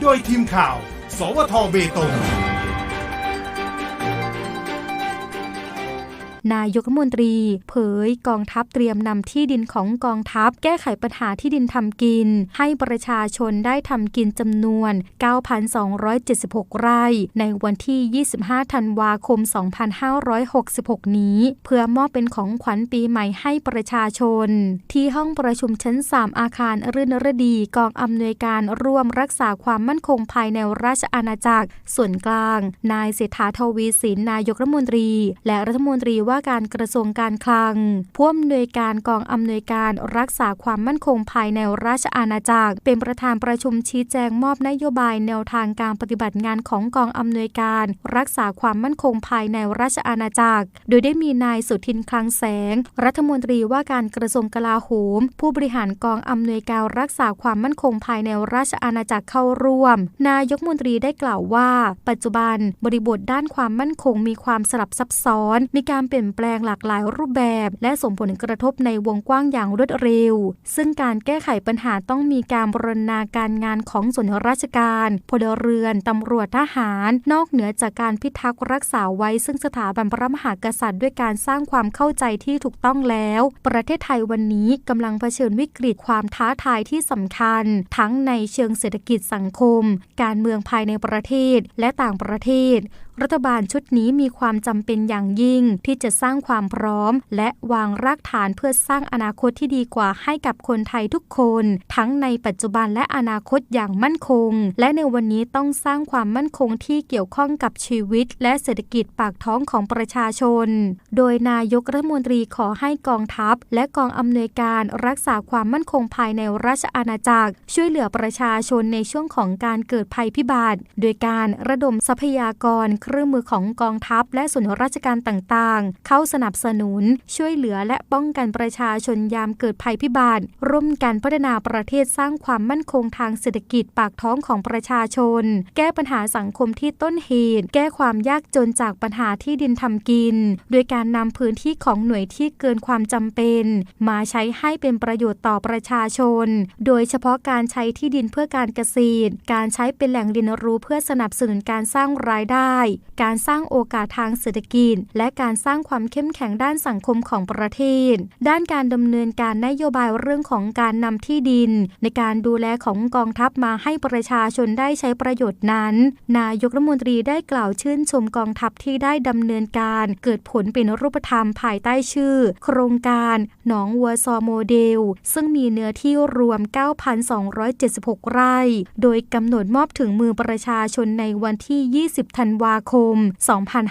โดยทีมข่าว สวทเบตง นายกรัฐมนตรี เผยกองทัพเตรียมนำที่ดินของกองทัพ แก้ไขปัญหาที่ดินทำกิน ให้ประชาชนได้ทำกินจำนวน 9,276 ไร่ ในวันที่ 25 ธันวาคม 2566 นี้ เพื่อมอบเป็นของขวัญปีใหม่ให้ประชาชน ที่ห้องประชุมชั้น 3 อาคารรื่นรดีกองอำนวยการร่วมรักษาความมั่นคงภายในราชอาณาจักรส่วนกลาง นายเศรษฐาทวีสินนายกรัฐมนตรี และรัฐมนตรีว่าการกระทรวงการคลังผู้อำนวยการกองอำนวยการรักษาความมั่นคงภายในราชอาณาจักร เป็นประธานประชุมชี้แจงมอบนโยบายแนวทางการปฏิบัติงานของกองอำนวยการ รักษาความมั่นคงภายในราชอาณาจักร โดยได้มีนายสุทินคลังแสง รัฐมนตรีว่าการกระทรวงกลาโหม ผู้บริหารกองอำนวยการรักษาความมั่นคงภายในราชอาณาจักรเข้าร่วม นายกมนตรีได้กล่าวว่า ปัจจุบันบริบทด้านความมั่นคงมีความสลับซับซ้อน มีการเปลี่ยนแปลงหลากหลายรูปแบบ และส่งผลกระทบในวงกว้างอย่างรวดเร็ว ซึ่งการแก้ไขปัญหาต้องมีการบรณาการงานของส่วนราชการพลเรือนตำรวจทหาร นอกเหนือจากการพิทักษ์รักษาไว้ ซึ่งสถาบันพระมหากษัตริย์ด้วยการสร้างความเข้าใจที่ถูกต้องแล้ว ประเทศไทยวันนี้กำลังเผชิญวิกฤตความท้าทายที่สำคัญ ทั้งในเชิงเศรษฐกิจสังคม การเมืองภายในประเทศและต่างประเทศ รัฐบาลชุดนี้มีความจำเป็นอย่างยิ่งที่จะสร้างความพร้อม และวางรากฐานเพื่อสร้างอนาคตที่ดีกว่าให้กับคนไทยทุกคน ทั้งในปัจจุบันและอนาคตอย่างมั่นคง และในวันนี้ต้องสร้างความมั่นคงที่เกี่ยวข้องกับชีวิต และเศรษฐกิจปากท้องของประชาชน โดยนายกรัฐมนตรีขอให้กองทัพ และกองอำนวยการรักษาความมั่นคงภายในราชอาณาจักร ช่วยเหลือประชาชนในช่วงของการเกิดภัยพิบัติ โดยการระดมทรัพยากรเครื่องมือของกองทัพ และส่วนราชการต่างๆ เข้าสนับสนุน ช่วยเหลือและป้องกันประชาชนยามเกิดภัยพิบัติร่วมกันพัฒนาประเทศสร้างความมั่นคงทางเศรษฐกิจปากท้องของประชาชน แก้ปัญหาสังคมที่ต้นเหตุ แก้ความยากจนจากปัญหาที่ดินทำกิน โดยการนำพื้นที่ของหน่วยที่เกินความจำเป็น มาใช้ให้เป็นประโยชน์ต่อประชาชน โดยเฉพาะการใช้ที่ดินเพื่อการเกษตร การใช้เป็นแหล่งเรียนรู้เพื่อสนับสนุนการสร้างรายได้การสร้างโอกาสทางเศรษฐกิจ และการสร้างความเข้มแข็งด้านสังคมของประเทศ ด้านการดำเนินการนโยบายเรื่องของการนำที่ดิน ในการดูแลของกองทัพมาให้ประชาชนได้ใช้ประโยชน์นั้น นายกรัฐมนตรีได้กล่าวชื่นชมกองทัพที่ได้ดำเนินการเกิดผลเป็นรูปธรรมภายใต้ชื่อ โครงการหนองวัวซอโมเดล ซึ่งมีเนื้อที่รวม 9,276 ไร่ โดยกำหนดมอบถึงมือประชาชนในวันที่ 20 ธันวาคม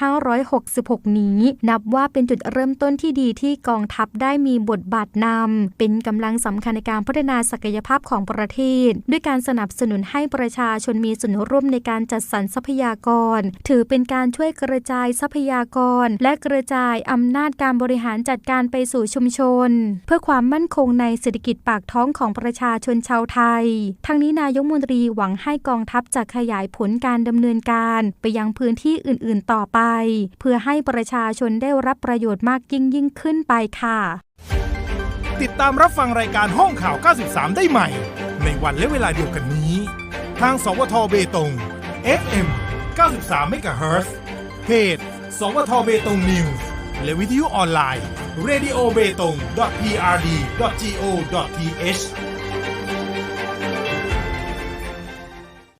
2566 นี้ นับว่าเป็นจุดเริ่มต้นที่ดีที่กองทัพได้มีบทบาทนำ เป็นกำลังสำคัญในการพัฒนาศักยภาพของประเทศ ด้วยการสนับสนุนให้ประชาชนมีส่วนร่วมในการจัดสรรทรัพยากร ถือเป็นการช่วยกระจายทรัพยากร และกระจายอำนาจการบริหารจัดการไปสู่ชุมชน เพื่อความมั่นคงในเศรษฐกิจปากท้องของประชาชนชาวไทย ทั้งนี้นายกมนตรีหวังให้กองทัพจะขยายผลการดำเนินการ ไปยังพื้นที่อื่นๆต่อไป เพื่อให้ประชาชนได้รับประโยชน์มากยิ่งยิ่งขึ้นไปค่ะ ติดตามรับฟังรายการห้องข่าว 93 ได้ใหม่ ในวันและเวลาเดียวกันนี้ ทาง สวทเบตง FM 93 MHz เพจ สวทเบตงนิวส์และวิทยุออนไลน์ radio b e t o n g prd go th